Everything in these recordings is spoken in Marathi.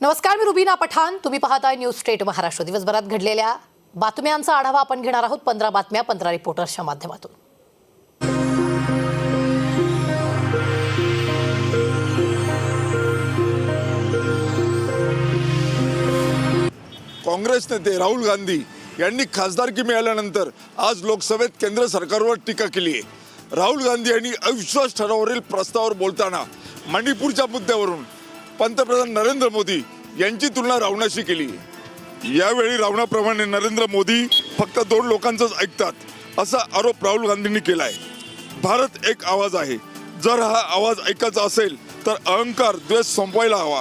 नमस्कार मी रुबीना पठाण. तुम्ही पाहताय न्यूज स्टेट महाराष्ट्र. दिवसभरात घडलेल्या बातम्यांचा आढावा आपण घेणार आहोत पंधरा बातम्या पंधरा रिपोर्टर्सच्या माध्यमातून. काँग्रेस नेते राहुल गांधी यांनी खासदारकी मिळाल्यानंतर आज लोकसभेत केंद्र सरकारवर टीका केली आहे. राहुल गांधी यांनी अविश्वास ठरावावरील प्रस्तावावर बोलताना मणिपूरच्या मुद्द्यावरून पंतप्रधान नरेंद्र मोदी यांची तुलना रावणाशी केली. यावेळी रावणाप्रमाणे नरेंद्र मोदी फक्त दोन लोकांचंच ऐकतात असा आरोप राहुल गांधींनी केला आहे भारत एक आवाज आहे. जर हा आवाज ऐकायचा असेल तर अहंकार द्वेष संपवायला हवा.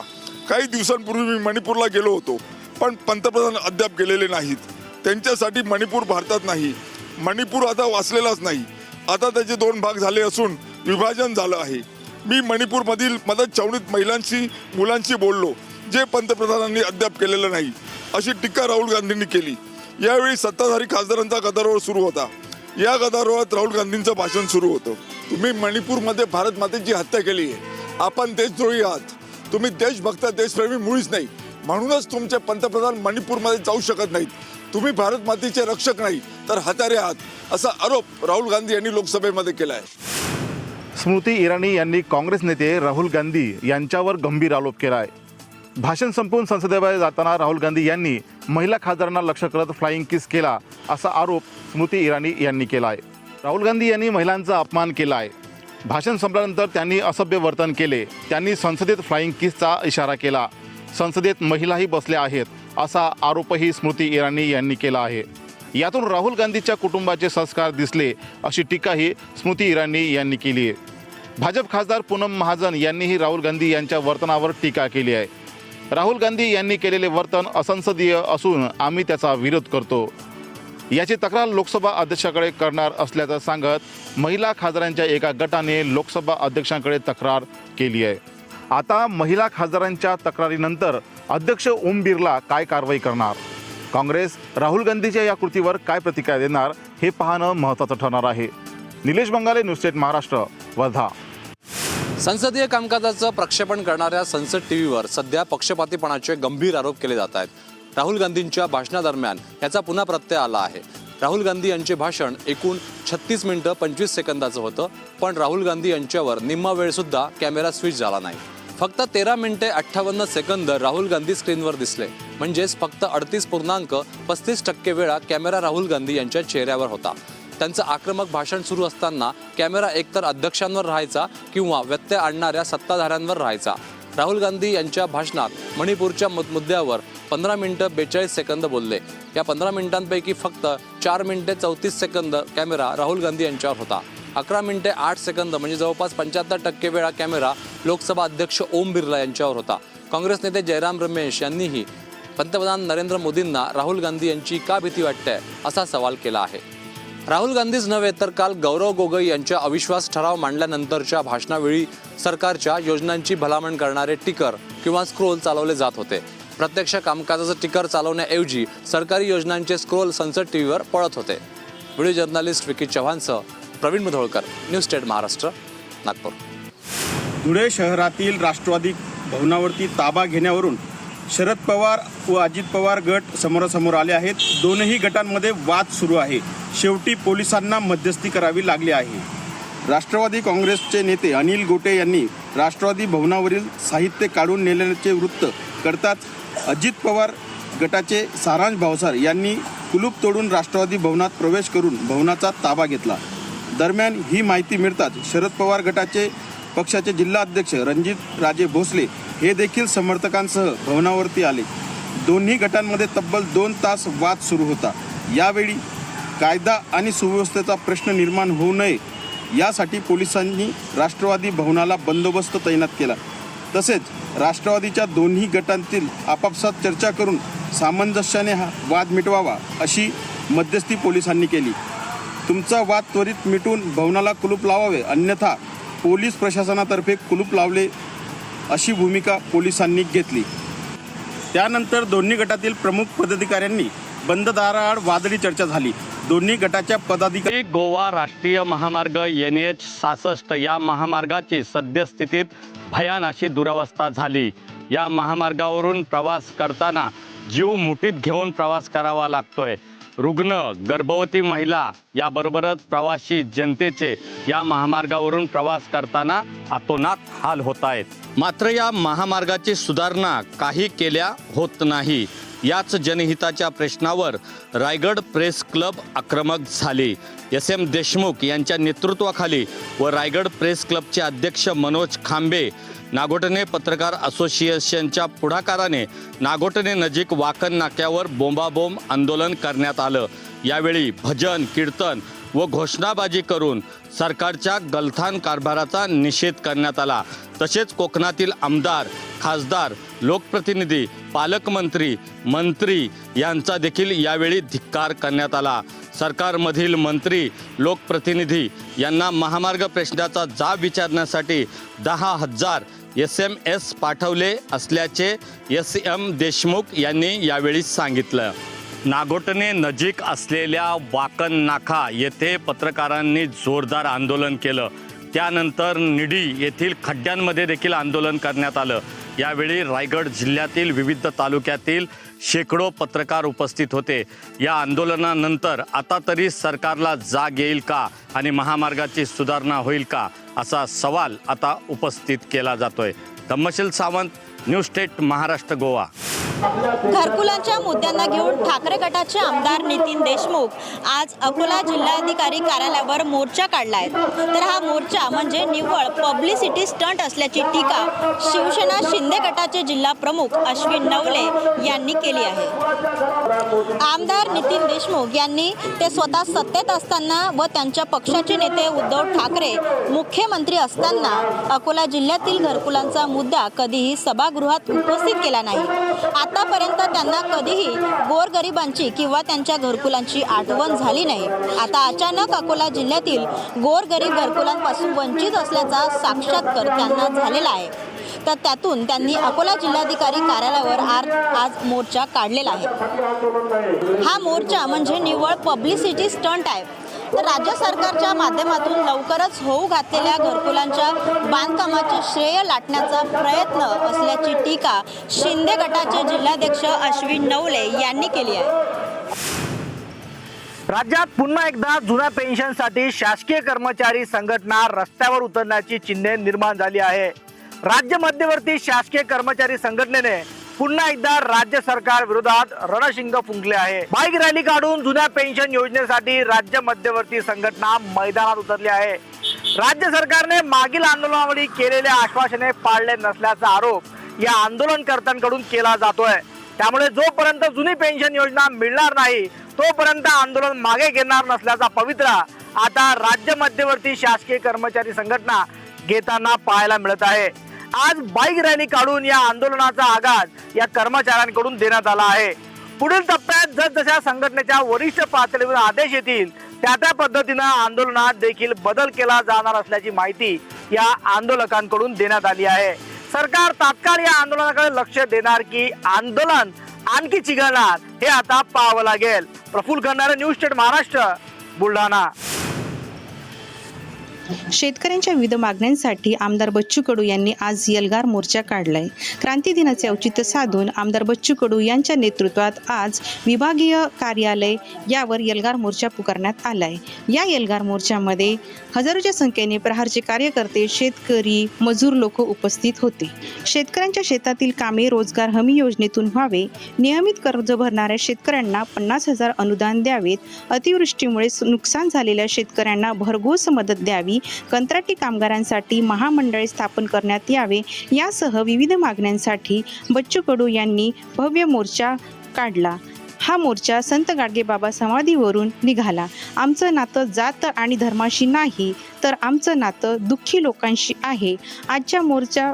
काही दिवसांपूर्वी मी मणिपूरला गेलो होतो पण पंतप्रधान अद्याप गेलेले नाहीत. त्यांच्यासाठी मणिपूर भारतात नाही. मणिपूर आता वाचलेलाच नाही. आता त्याचे दोन भाग झाले असून विभाजन झालं आहे. मी मणिपूरमधील मदत छावणीत महिलांशी मुलांशी बोललो जे पंतप्रधानांनी अद्याप केलेलं नाही अशी टीका राहुल गांधींनी केली. यावेळी सत्ताधारी खासदारांचा गदारोळ सुरू होता. या गदारोळात राहुल गांधींचं भाषण सुरू होतं. तुम्ही मणिपूरमध्ये भारत मातेची हत्या केली आहे. आपण देशद्रोही आहात. तुम्ही देशभक्त देशप्रेमी मुळीच नाही. म्हणूनच तुमचे पंतप्रधान मणिपूरमध्ये जाऊ शकत नाहीत. तुम्ही भारत मातेचे रक्षक नाही तर हत्यारे आहात असा आरोप राहुल गांधी यांनी लोकसभेमध्ये केला आहे. स्मृती इराणी यांनी काँग्रेस नेते राहुल गांधी यांच्यावर गंभीर आरोप केला आहे भाषण संपवून संसदेबाहेर जाताना राहुल गांधी यांनी महिला खासदारांना लक्ष करत फ्लाईंग किस केला असा आरोप स्मृती इराणी यांनी केला आहे राहुल गांधी यांनी महिलांचा अपमान केला आहे भाषण संपल्यानंतर त्यांनी असभ्य वर्तन केले. त्यांनी संसदेत फ्लाईंग किसचा इशारा केला. संसदेत महिलाही बसल्या आहेत असा आरोपही स्मृती इराणी यांनी केला आहे. यातून राहुल गांधीच्या कुटुंबाचे संस्कार दिसले अशी टीकाही स्मृती इराणी यांनी केली आहे भाजप खासदार पूनम महाजन यांनीही राहुल गांधी यांच्या वर्तनावर टीका केली आहे. राहुल गांधी यांनी केलेले वर्तन असंसदीय असून आम्ही त्याचा विरोध करतो. याची तक्रार लोकसभा अध्यक्षाकडे करणार असल्याचं सांगत महिला खासदारांच्या एका गटाने लोकसभा अध्यक्षांकडे तक्रार केली आहे. आता महिला खासदारांच्या तक्रारीनंतर अध्यक्ष ओम बिर्ला काय कारवाई करणार? काँग्रेस राहुल गांधीच्या या कृतीवर काय प्रतिक्रिया देणार हे पाहणं महत्त्वाचं ठरणार आहे. Nilesh Bangale news state Maharashtra Wardha. संसदीय कामकाजाचं प्रक्षेपण करणाऱ्या संसद टी व्हीवर सध्या पक्षपातीपणाचे गंभीर आरोप केले जात आहेत. राहुल गांधींच्या भाषणादरम्यान याचा पुन्हा प्रत्यय आला आहे. राहुल गांधी यांचे भाषण एकूण छत्तीस मिनिटं पंचवीस सेकंदाचं होतं पण राहुल गांधी यांच्यावर निम्मा वेळसुद्धा कॅमेरा स्विच झाला नाही. फक्त तेरा मिनिटे अठ्ठावन्न सेकंद राहुल गांधी स्क्रीनवर दिसले. म्हणजेच फक्त अडतीस पूर्णांक पस्तीस टक्के वेळा कॅमेरा राहुल गांधी यांच्या चेहऱ्यावर होता. त्यांचं आक्रमक भाषण सुरू असताना कॅमेरा एकतर अध्यक्षांवर राहायचा किंवा व्यत्यय आणणाऱ्या सत्ताधाऱ्यांवर राहायचा. राहुल गांधी यांच्या भाषणात मणिपूरच्या मुद्द्यावर पंधरा मिनिटं बेचाळीस सेकंद बोलले. या पंधरा मिनिटांपैकी फक्त चार मिनिटे चौतीस सेकंद कॅमेरा राहुल गांधी यांच्यावर होता. अकरा मिनिटे आठ सेकंद म्हणजे जवळपास पंच्याहत्तर टक्के वेळा कॅमेरा लोकसभा अध्यक्ष ओम बिर्ला यांच्यावर होता. काँग्रेस नेते जयराम रमेश यांनीही पंतप्रधान नरेंद्र मोदींना राहुल गांधी यांची का भीती वाटते असा सवाल केला आहे. राहुल गांधीच नव्हे तर काल गौरव गोगोई यांच्या अविश्वास ठराव मांडल्यानंतरच्या भाषणावेळी सरकारच्या योजनांची भलामण करणारे टिकर किंवा स्क्रोल चालवले जात होते. प्रत्यक्ष कामकाजाचं टिकर चालवण्याऐवजी सरकारी योजनांचे स्क्रोल संसद टीव्हीवर पळत होते. व्हिडिओ जर्नलिस्ट विकी चव्हाणसह प्रवीण मुधोळकर न्यूज स्टेट महाराष्ट्र नागपूर. धुळे शहरातील राष्ट्रवादी भवनावरती ताबा घेण्यावरून शरद पवार व अजित पवार गट समोरासमोर आले आहेत. दोनही गटांमध्ये वाद सुरू आहे. शेवटी पोलिसांना मध्यस्थी करावी लागली आहे. राष्ट्रवादी काँग्रेसचे नेते अनिल गोटे यांनी राष्ट्रवादी भवनावरील साहित्य काढून नेल्याचे वृत्त करताच अजित पवार गटाचे सारांश भावसार यांनी कुलूप तोडून राष्ट्रवादी भवनात प्रवेश करून भवनाचा ताबा घेतला. दरम्यान ही माहिती मिळताच शरद पवार गटाचे पक्षाचे जिल्हाध्यक्ष रणजित राजे भोसले हे देखील समर्थकांसह भवनावरती आले. दोन्ही गटांमध्ये तब्बल दोन तास वाद सुरू होता. यावेळी कायदा आणि सुव्यवस्थेचा प्रश्न निर्माण होऊ नये यासाठी पोलिसांनी राष्ट्रवादी भवनाला बंदोबस्त तैनात केला. तसेच राष्ट्रवादीच्या दोन्ही गटांतील आपापसात चर्चा करून सामंजस्याने हा वाद मिटवावा अशी मध्यस्थी पोलिसांनी केली. तुमचा वाद त्वरित मिटून भवनाला कुलूप लावावे अन्यथा पोलीस प्रशासनातर्फे कुलूप लावले अशी भूमिका पोलिसांनी घेतली. त्यानंतर दोन्ही गटातील प्रमुख पदाधिकाऱ्यांनी बंद दाराआड वादळी चर्चा झाली. दोन्ही गटाच्या पदाधिकारी गोवा राष्ट्रीय महामार्ग एन एच सहासष्ट या महामार्गाची सद्यस्थितीत भयान अशी दुरवस्था झाली. या महामार्गावरून प्रवास करताना जीव मुठीत घेऊन प्रवास करावा लागतोय. रुग्ण गर्भवती महिला याबरोबरच प्रवासी जनतेचे या महामार्गावरून प्रवास करताना अतोनात हाल होत आहेत मात्र या महामार्गाची सुधारणा काही केल्या होत नाही. याच जनहिताच्या प्रश्नावर रायगड प्रेस क्लब आक्रमक झाले. एस एम देशमुख यांच्या नेतृत्वाखाली व रायगड प्रेस क्लबचे अध्यक्ष मनोज खांबे नागोटणे पत्रकार असोसिएशनच्या पुढाकाराने नागोटणे नजीक वाकण नाक्यावर बोंबाबोंब आंदोलन करण्यात आलं. यावेळी भजन कीर्तन व घोषणाबाजी करून सरकारच्या गलथान कारभाराचा निषेध करण्यात आला. तसेच कोकणातील आमदार खासदार लोकप्रतिनिधी पालकमंत्री मंत्री यांचा देखील यावेळी धिक्कार करण्यात आला. सरकारमधील मंत्री लोकप्रतिनिधी यांना महामार्ग प्रश्नाचा जाब विचारण्यासाठी दहा हजार एस एम एस पाठवले असल्याचे एस एम देशमुख यांनी यावेळी सांगितलं. नागोटने नजीक असलेल्या वाकन नाका येथे पत्रकारांनी जोरदार आंदोलन केलं. त्यानंतर निडी येथील खड्ड्यांमध्ये देखील आंदोलन करण्यात आलं. यावेळी रायगड जिल्ह्यातील विविध तालुक्यातील शेकडो पत्रकार उपस्थित होते. या आंदोलनानंतर आता तरी सरकारला जाग येईल का आणि महामार्गाची सुधारणा होईल का असा सवाल आता उपस्थित केला जातोय. Dhammasheel Sawant news state Maharashtra Goa. घरकुलांच्या मुद्द्यांना घेऊन ठाकरे गटाचे आमदार नितीन देशमुख आज अकोला जिल्हाधिकारी कार्यालयावर मोर्चा काढला आहे तर हा मोर्चा म्हणजे निव्वळ पब्लिसिटी स्टंट असल्याची टीका शिवसेना शिंदे गटाचे जिल्हा प्रमुख अश्विन नवले यांनी केली आहे. आमदार नितीन देशमुख यांनी ते स्वतः सत्तेत असताना व त्यांच्या पक्षाचे नेते उद्धव ठाकरे मुख्यमंत्री असताना अकोला जिल्ह्यातील घरकुलांचा मुद्दा कधीही सभागृहात उपस्थित केला नाही. आतापर्यंत त्यांना कधीही गोरगरिबांची किंवा त्यांच्या घरकुलांची आठवण झाली नाही. आता अचानक अकोला जिल्ह्यातील गोरगरीब घरकुलांपासून वंचित असल्याचा साक्षात्कार त्यांना झालेला आहे. तर त्यातून त्यांनी अकोला जिल्हाधिकारी कार्यालयावर आज मोर्चा काढलेला आहे. हा मोर्चा म्हणजे निव्वळ पब्लिसिटी स्टंट आहे. तर राज्य सरकारच्या माध्यमातून लवकरच होऊ घातलेल्या घरकुलांच्या बांधकामाचे श्रेय लाटण्याचा प्रयत्न असल्याची टीका शिंदे गटाचे जिल्हाध्यक्ष अश्विन नवले यांनी केली आहे. राज्यात पुन्हा एकदा जुन्या पेन्शनसाठी शासकीय कर्मचारी संघटना रस्त्यावर उतरण्याची चिन्हे निर्माण झाली आहे. राज्य मध्यवर्ती शासकीय कर्मचारी संघटनेने पुन्हा एकदा राज्य सरकार विरोधात रणशिंग फुंकले आहे. बाईक रॅली काढून जुन्या पेन्शन योजनेसाठी राज्य मध्यवर्ती संघटना मैदानात उतरली आहे. राज्य सरकारने मागील आंदोलनावरी केलेले आश्वासने पाळले नसल्याचा आरोप या आंदोलनकर्त्यांकडून केला जातोय. त्यामुळे जोपर्यंत जुनी पेन्शन योजना मिळणार नाही तोपर्यंत आंदोलन मागे घेणार नसल्याचा पवित्रा आता राज्य मध्यवर्ती शासकीय कर्मचारी संघटना घेताना पाहायला मिळत आहे. आज बाईक रॅली काढून या आंदोलनाचा आघात या कर्मचाऱ्यांकडून देण्यात आला आहे. पुढील टप्प्यात जसजशा संघटनेच्या वरिष्ठ पातळीवर आदेश येतील त्या त्या पद्धतीनं आंदोलनात देखील बदल केला जाणार असल्याची माहिती या आंदोलकांकडून देण्यात आली आहे. सरकार तात्काळ या आंदोलनाकडे लक्ष देणार की आंदोलन आणखी चिघळणार हे आता पाहावं लागेल. Praful Khandare news state Maharashtra Buldhana. शेतकऱ्यांच्या विविध मागण्यांसाठी आमदार बच्चू कडू यांनी आज यलगार मोर्चा काढलाय. क्रांती दिनाचे औचित्य साधून आमदार बच्चू कडू यांच्या नेतृत्वात आज विभागीय कार्यालय यावर यलगार मोर्चा पुकारण्यात आलाय. या यलगार मोर्चामध्ये हजारोच्या संख्येने प्रहारचे कार्यकर्ते शेतकरी मजूर लोक उपस्थित होते. शेतकऱ्यांच्या शेतातील कामे रोजगार हमी योजनेतून व्हावे. नियमित कर्ज भरणाऱ्या शेतकऱ्यांना पन्नास हजार अनुदान द्यावेत. अतिवृष्टीमुळे नुकसान झालेल्या शेतकऱ्यांना भरघोस मदत द्यावी. कंत्राटी कामगारांसाठी महामंडळे स्थापन करण्यात यावे. यासह विविध मागण्यांसाठी बच्चू कडू यांनी भव्य मोर्चा काढला. हा मोर्चा संत गाडगेबाबा समाधीवरून निघाला. आमचं नातं जात आणि धर्माशी नाही तर आमचं नातं दुःखी लोकांशी आहे. आजच्या मोर्चा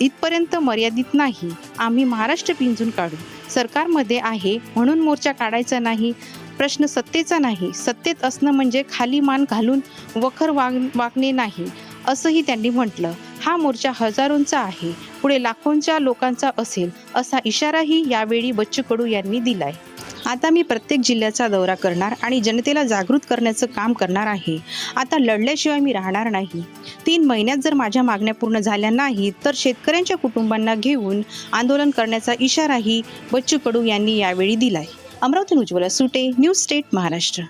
इथपर्यंत मर्यादित नाही. आम्ही महाराष्ट्र पिंजून काढू. सरकारमध्ये आहे म्हणून मोर्चा काढायचा नाही. प्रश्न सत्तेचा नाही. सत्तेत असणं म्हणजे खाली मान घालून वखर वाग वागणे नाही असंही त्यांनी म्हटलं. हा मोर्चा हजारोंचा आहे. पुढे लाखोंच्या लोकांचा असेल असा इशाराही यावेळी बच्चू कडू यांनी दिलाय. आता मी प्रत्येक जिल्ह्याचा दौरा करणार आणि जनतेला जागृत करण्याचं काम करणार आहे. आता लढल्याशिवाय मी राहणार नाही. तीन महिन्यात जर माझ्या मागण्या पूर्ण झाल्या नाहीत तर शेतकऱ्यांच्या कुटुंबांना घेऊन आंदोलन करण्याचा इशाराही बच्चू कडू यांनी यावेळी दिलाय. अमरावती उज्ज्वला सुटे न्यूज स्टेट महाराष्ट्र.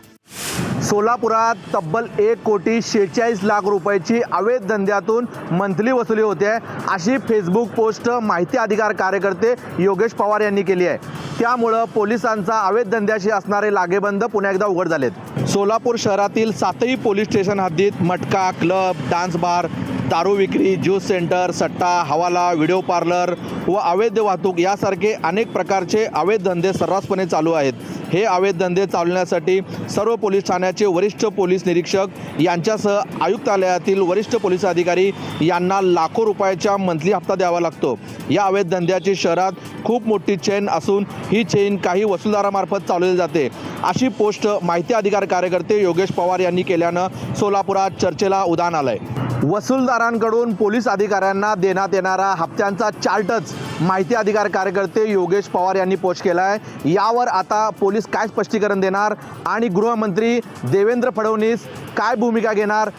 सोलापुरात तब्बल एक कोटी शेहेचाळीस लाख रुपयाची अवैध धंद्यातून मंथली वसुली होते अशी फेसबुक पोस्ट माहिती अधिकार कार्यकर्ते योगेश पवार यांनी केली आहे. त्यामुळं पोलिसांचा अवैध धंद्याशी असणारे लागेबंद पुन्हा एकदा उघड झालेत. सोलापूर शहरातील सातही पोलीस स्टेशन हद्दीत मटका क्लब डान्स बार दारू विक्री ज्यूस सेंटर सट्टा हवाला व्हिडिओ पार्लर व अवैध वाहतूक यासारखे अनेक प्रकारचे अवैध धंदे सर्रासपणे चालू आहेत. हे अवैध धंदे चालवण्यासाठी सर्व पोलीस ठाण्याचे वरिष्ठ पोलीस निरीक्षक यांच्यासह आयुक्तालयातील वरिष्ठ पोलीस अधिकारी यांना लाखो रुपयाच्या मंथली हप्ता द्यावा लागतो. या अवैध धंद्याची शहरात खूप मोठी चेन असून ही चेन काही वसुलदारामार्फत चालवली जाते. अशी पोस्ट माहिती अधिकार कार्यकर्ते योगेश पवार यांनी केल्यानं सोलापुरात चर्चेला उदाहरण आलंय. वसूलदारांकडून पोलीस अधिकाऱ्यांना देण्यात येणारा हप्त्यांचा चार्टच माहिती अधिकार कार्यकर्ते योगेश पवार यांनी पोस्ट केला आहे यावर आता पोलीस काय स्पष्टीकरण देणार आणि गृहमंत्री देवेंद्र फडणवीस काय भूमिका घेणार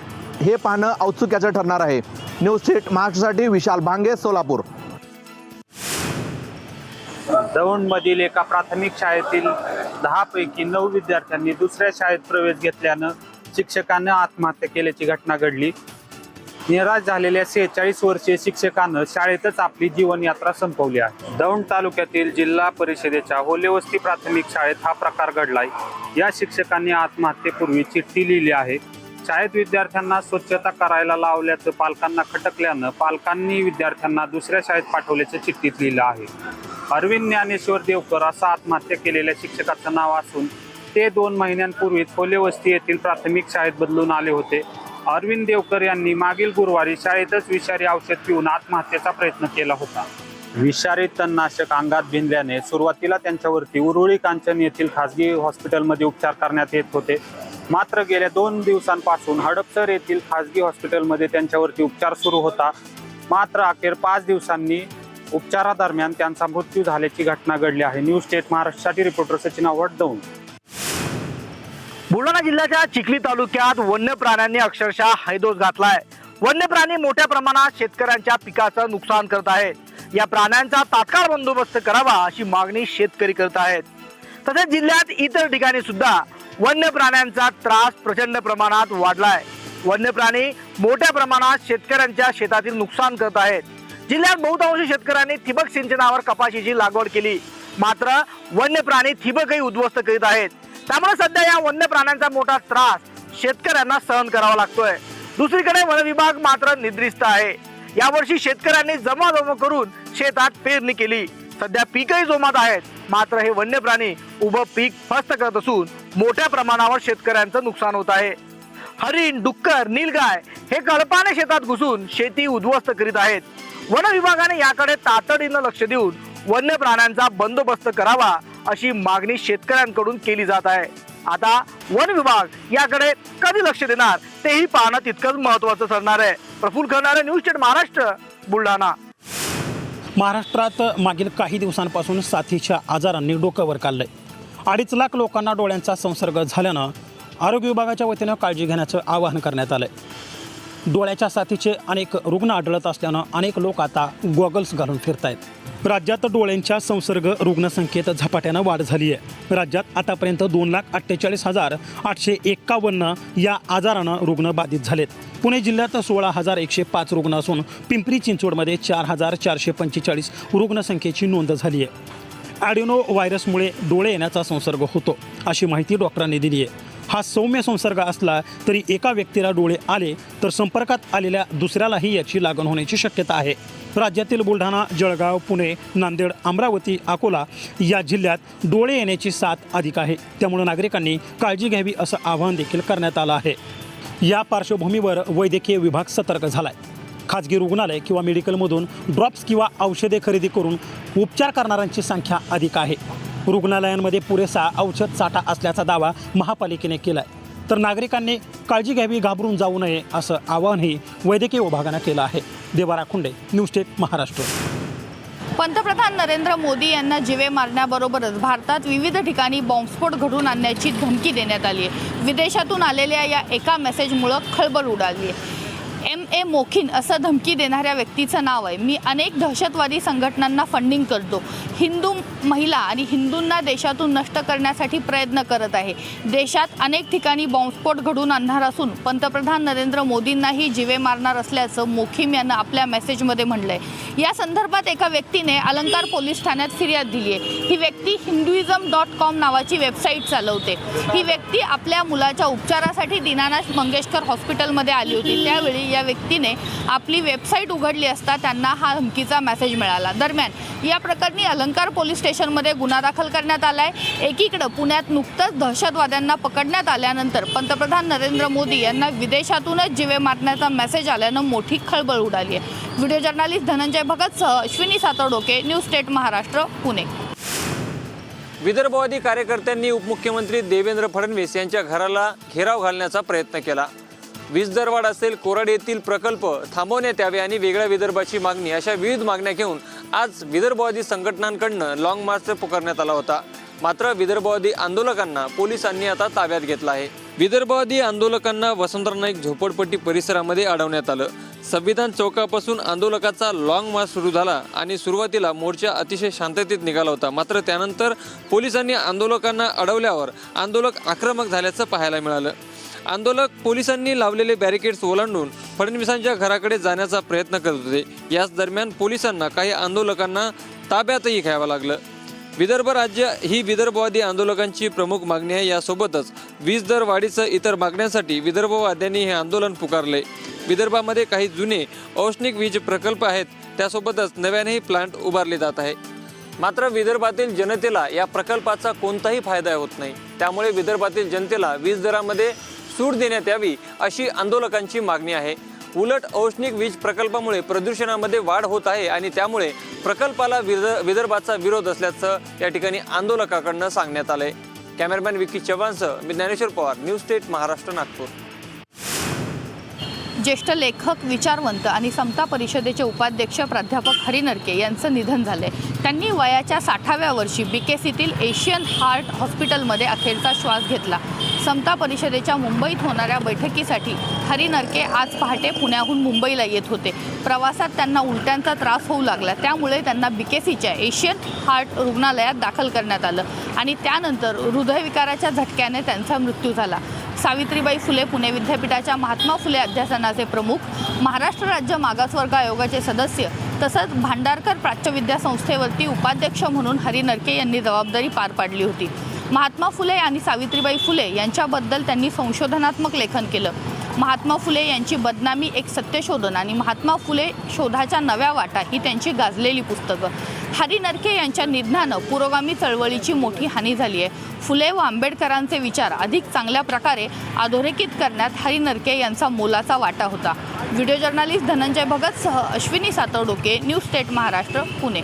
हे पाहणं औत्सुक्याचं ठरणार आहे. न्यूज स्टेट महाराष्ट्रासाठी विशाल भांगे सोलापूर. दौंडमधील एका प्राथमिक शाळेतील दहापैकी नऊ विद्यार्थ्यांनी दुसऱ्या शाळेत प्रवेश घेतल्यानं शिक्षकानं आत्महत्या केल्याची घटना घडली. निराश झालेल्या सेहेचाळीस वर्षीय शिक्षकानं शाळेतच आपली जीवनयात्रा संपवली आहे. दौंड तालुक्यातील जिल्हा परिषदेच्या होलेवस्ती प्राथमिक शाळेत हा प्रकार घडलाय. या शिक्षकांनी आत्महत्येपूर्वी चिठ्ठी लिहिली आहे. शाळेत विद्यार्थ्यांना स्वच्छता करायला लावल्याचं पालकांना खटकल्यानं पालकांनी विद्यार्थ्यांना दुसऱ्या शाळेत पाठवल्याचं चिठ्ठीत लिहिलं आहे. अरविंद ज्ञानेश्वर देवकर असं आत्महत्या केलेल्या शिक्षकाचं नाव असून ते दोन महिन्यांपूर्वीच होलेवस्ती येथील प्राथमिक शाळेत बदलून आले होते. अरविंद देवकर यांनी मागील गुरुवारी शाळेतच विषारी औषध पिऊन आत्महत्येचा प्रयत्न केला होता. विषारी तणनाशक अंगात भिनल्याने सुरुवातीला त्यांच्यावरती उरुळी कांचन येथील खासगी हॉस्पिटलमध्ये उपचार करण्यात येत होते. मात्र गेल्या दोन दिवसांपासून हडपसर येथील खासगी हॉस्पिटलमध्ये त्यांच्यावरती उपचार सुरू होता. मात्र अखेर पाच दिवसांनी उपचारादरम्यान त्यांचा मृत्यू झाल्याची घटना घडली आहे. न्यूज स्टेट महाराष्ट्रासाठी रिपोर्टर सचिन आव्हाड दौंड. बुलढाणा जिल्ह्याच्या चिखली तालुक्यात वन्य प्राण्यांनी अक्षरशः हैदोस घातलाय. वन्य प्राणी मोठ्या प्रमाणात शेतकऱ्यांच्या पिकाचं नुकसान करत आहेत. या प्राण्यांचा तात्काळ बंदोबस्त करावा अशी मागणी शेतकरी करत आहेत. तसेच जिल्ह्यात इतर ठिकाणी सुद्धा वन्य प्राण्यांचा त्रास प्रचंड प्रमाणात वाढलाय. वन्य प्राणी मोठ्या प्रमाणात शेतकऱ्यांच्या शेतातील नुकसान करत आहेत. जिल्ह्यात बहुतांश शेतकऱ्यांनी ठिबक सिंचनावर कपाशीची लागवड केली. मात्र वन्य प्राणी ठिबकही उद्ध्वस्त करीत आहेत. त्यामुळे सध्या या वन्य प्राण्यांचा मोठा त्रास शेतकऱ्यांना सहन करावा लागतोय. दुसरीकडे वन विभाग मात्र निद्रिस्त आहे. यावर्षी शेतकऱ्यांनी जमाजमा करून शेतात पेरणी केली. सध्या पीकही जोमात आहेत. मात्र हे वन्य प्राणी उभं पीक फस्त करत असून मोठ्या प्रमाणावर शेतकऱ्यांचं नुकसान होत आहे. हरिण डुक्कर नीलगाय हे कळपाने शेतात घुसून शेती उद्ध्वस्त करीत आहेत. वन विभागाने याकडे तातडीनं लक्ष देऊन वन्य प्राण्यांचा बंदोबस्त करावा अशी मागणी शेतकऱ्यांकडून केली जात आहे. आता वन विभाग याकडे कधी लक्ष देणार तेही पाहणं तितकंच महत्वाचं ठरणार आहे. Praful Kharnare news state Maharashtra Buldhana. महाराष्ट्रात मागील काही दिवसांपासून साथीच्या आजारांनी डोकं वर काढलंय अडीच लाख लोकांना डोळ्यांचा संसर्ग झाल्यानं आरोग्य विभागाच्या वतीनं काळजी घेण्याचं आवाहन करण्यात आलंय. डोळ्याच्या साथीचे अनेक रुग्ण आढळत असल्यानं अनेक लोक आता गॉगल्स घालून फिरत आहेत राज्यात डोळ्यांच्या संसर्ग रुग्णसंख्येत झपाट्यानं वाढ झाली आहे राज्यात आतापर्यंत दोन लाख अठ्ठेचाळीस हजार आठशे एक्कावन्न या आजारानं रुग्ण बाधित झालेत. पुणे जिल्ह्यात सोळा हजार एकशे पाच रुग्ण असून पिंपरी चिंचवडमध्ये चार हजार चारशे पंचेचाळीस रुग्णसंख्येची नोंद झाली आहे ॲडिनो व्हायरसमुळे डोळे येण्याचा संसर्ग होतो अशी माहिती डॉक्टरांनी दिली आहे हा सौम्य संसर्ग असला तरी एका व्यक्तीला डोळे आले तर संपर्कात आलेल्या दुसऱ्यालाही याची लागण होण्याची शक्यता आहे. राज्यातील बुलढाणा जळगाव पुणे नांदेड अमरावती अकोला या जिल्ह्यात डोळे येण्याची साथ अधिक आहे. त्यामुळे नागरिकांनी काळजी घ्यावी असं आवाहन देखील करण्यात आलं आहे. या पार्श्वभूमीवर वैद्यकीय विभाग सतर्क झाला आहे खाजगी रुग्णालय किंवा मेडिकलमधून ड्रॉप्स किंवा औषधे खरेदी करून उपचार करणाऱ्यांची संख्या अधिक आहे. रुग्णालयांमध्ये पुरेसा औषध साठा असल्याचा दावा महापालिकेने केला आहे तर नागरिकांनी काळजी घ्यावी घाबरून जाऊ नये असं आवाहनही वैद्यकीय विभागानं केलं आहे. Devara Khunde news tech Maharashtra. पंतप्रधान नरेंद्र मोदी यांना जिवे मारण्याबरोबरच भारतात विविध ठिकाणी बॉम्बस्फोट घडवून आणण्याची धमकी देण्यात आली आहे. विदेशातून आलेल्या या एका मेसेजमुळं खळबळ उडाली आहे. ए मोखीन असं धमकी देणाऱ्या व्यक्तीचं नाव आहे. मी अनेक दहशतवादी संघटनांना फंडिंग करतो. हिंदू महिला आणि हिंदूंना देशातून नष्ट करण्यासाठी प्रयत्न करत आहे. देशात अनेक ठिकाणी बॉम्बस्फोट घडून आणणार असून पंतप्रधान नरेंद्र मोदींनाही जिवे मारणार असल्याचं मोखीम यानं आपल्या मेसेजमध्ये म्हटलं आहे या संदर्भात एका व्यक्तीने अलंकार पोलीस ठाण्यात फिर्याद दिली आहे ही व्यक्ती हिंदुइझम डॉट कॉम नावाची वेबसाईट चालवते. ही व्यक्ती आपल्या मुलाच्या उपचारासाठी दीनानाथ मंगेशकर हॉस्पिटलमध्ये आली होती. त्यावेळी या व्यक्ती व्यक्तीने आपली वेबसाईट उघडली असता त्यांना हा धमकीचा मेसेज मिळाला. दरम्यान या प्रकरणी अलंकार पोलीस स्टेशनमध्ये गुन्हा दाखल करण्यात आलाय. एकीकडं पुण्यात नुकतंच दहशतवाद्यांना पकडण्यात आल्यानंतर पंतप्रधान नरेंद्र मोदी यांना विदेशातूनच जिवे मारण्याचा मेसेज आल्यानं मोठी खळबळ उडाली आहे. व्हिडिओ जर्नालिस्ट धनंजय भगतसह अश्विनी सातवडोके न्यूज स्टेट महाराष्ट्र पुणे. विदर्भवादी कार्यकर्त्यांनी उपमुख्यमंत्री देवेंद्र फडणवीस यांच्या घराला घेराव घालण्याचा प्रयत्न केला. वीज दरवाढ असेल कोराड येथील प्रकल्प थांबवण्यात यावे आणि वेगळ्या विदर्भाची मागणी अशा विविध मागण्या घेऊन आज विदर्भवादी संघटनांकडनं लाँग मार्च पुकारण्यात आला होता. मात्र विदर्भवादी आंदोलकांना पोलिसांनी आता ताब्यात घेतला आहे. विदर्भवादी आंदोलकांना वसंतराव नाईक झोपडपट्टी परिसरामध्ये अडवण्यात आलं. संविधान चौकापासून आंदोलकाचा लाँग मार्च सुरू झाला आणि सुरुवातीला मोर्चा अतिशय शांततेत निघाला होता. मात्र त्यानंतर पोलिसांनी आंदोलकांना अडवल्यावर आंदोलक आक्रमक झाल्याचं पाहायला मिळालं. आंदोलक पोलिसांनी लावलेले बॅरिकेड्स ओलांडून फडणवीसांच्या घराकडे जाण्याचा प्रयत्न करत होते. याच दरम्यान पोलिसांना काही आंदोलकांना ताब्यातही घ्यावं लागलं. विदर्भ राज्य ही विदर्भवादी आंदोलकांची प्रमुख मागणी आहे. यासोबतच वीज दर वाढीचं इतर मागण्यांसाठी विदर्भवाद्यांनी हे आंदोलन पुकारले. विदर्भामध्ये काही जुने औष्णिक वीज प्रकल्प आहेत. त्यासोबतच नव्यानेही प्लांट उभारले जात आहे मात्र विदर्भातील जनतेला या प्रकल्पाचा कोणताही फायदा होत नाही. त्यामुळे विदर्भातील जनतेला वीज दरामध्ये सूट देण्यात यावी अशी आंदोलकांची मागणी आहे. उलट औष्णिक वीज प्रकल्पामुळे प्रदूषणामध्ये वाढ होत आहे आणि त्यामुळे प्रकल्पाला विदर्भाचा विरोध असल्याचं या ठिकाणी आंदोलकाकडनं सांगण्यात आलंय. कॅमेरामॅन विकी चव्हाणसह मी ज्ञानेश्वर पवार न्यूज स्टेट महाराष्ट्र नागपूर. ज्येष्ठ लेखक विचारवंत आणि समता परिषदेचे उपाध्यक्ष प्राध्यापक हरी नरके यांचं निधन झालंय. त्यांनी वयाच्या साठाव्या वर्षी बीकेसीतील एशियन हार्ट हॉस्पिटलमध्ये अखेरचा श्वास घेतला. समता परिषदेच्या मुंबईत होणाऱ्या बैठकीसाठी हरी नरके आज पहाटे पुण्याहून मुंबईला येत होते. प्रवासात त्यांना उलट्यांचा त्रास होऊ लागला. त्यामुळे त्यांना बीकेसीच्या एशियन हार्ट रुग्णालयात दाखल करण्यात आलं आणि त्यानंतर हृदयविकाराच्या झटक्याने त्यांचा मृत्यू झाला. सावित्रीबाई फुले पुणे विद्यापीठाच्या महात्मा फुले अध्यासनाचे प्रमुख महाराष्ट्र राज्य मागासवर्ग आयोगाचे सदस्य तसंच भांडारकर प्राच्यविद्या संस्थेवरती उपाध्यक्ष म्हणून हरी नरके यांनी जबाबदारी पार पाडली होती. महात्मा फुले आणि सावित्रीबाई फुले यांच्याबद्दल त्यांनी संशोधनात्मक लेखन केलं. महात्मा फुले यांची बदनामी एक सत्यशोधन आणि महात्मा फुले शोधाच्या नव्या वाटा ही त्यांची गाजलेली पुस्तकं. हरी नरके यांच्या निधनानं पुरोगामी चळवळीची मोठी हानी झाली आहे. फुले व आंबेडकरांचे विचार अधिक चांगल्या प्रकारे अधोरेखित करण्यात हरी नरके यांचा मोलाचा वाटा होता. व्हिडिओ जर्नलिस्ट धनंजय भगतसह अश्विनी सातवडोके न्यूज स्टेट महाराष्ट्र पुणे.